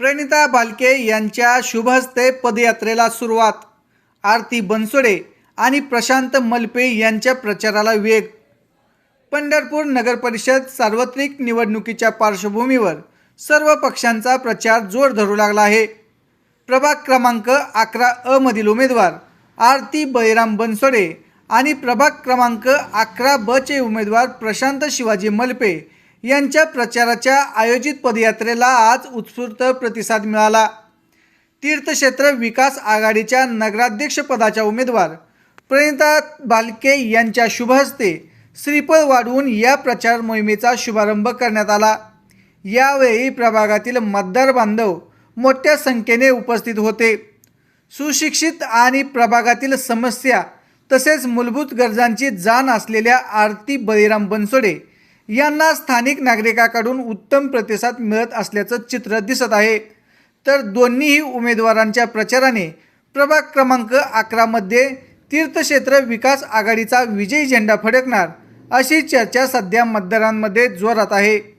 प्रणिता बालके यांच्या शुभहस्ते पदयात्रेला सुरुवात. आरती बनसोडे आणि प्रशांत मलपे यांच्या प्रचाराला वेग. पंढरपूर नगरपरिषद सार्वत्रिक निवडणुकीच्या पार्श्वभूमीवर सर्व पक्षांचा प्रचार जोर धरू लागला आहे. प्रभाग क्रमांक अकरा अ मधील उमेदवार आरती बळीराम बनसोडे आणि प्रभाग क्रमांक अकरा ब चे उमेदवार प्रशांत शिवाजी मलपे यांच्या प्रचाराच्या आयोजित पदयात्रेला आज उत्स्फूर्त प्रतिसाद मिळाला. तीर्थक्षेत्र विकास आघाडीच्या नगराध्यक्षपदाच्या उमेदवार प्रणिता बालके यांच्या शुभहस्ते श्रीफळ वाढवून या प्रचार मोहिमेचा शुभारंभ करण्यात आला. यावेळी प्रभागातील मतदार बांधव मोठ्या संख्येने उपस्थित होते. सुशिक्षित आणि प्रभागातील समस्या तसेच मूलभूत गरजांची जाण असलेल्या आरती बळीराम बनसोडे यांना स्थानिक नागरिकाकडून उत्तम प्रतिसाद मिळत असल्याचं चित्र दिसत आहे. तर दोन्हीही उमेदवारांच्या प्रचाराने प्रभाग क्रमांक अकरामध्ये तीर्थक्षेत्र विकास आघाडीचा विजयी झेंडा फडकणार अशी चर्चा सध्या मतदारांमध्ये जोरात आहे.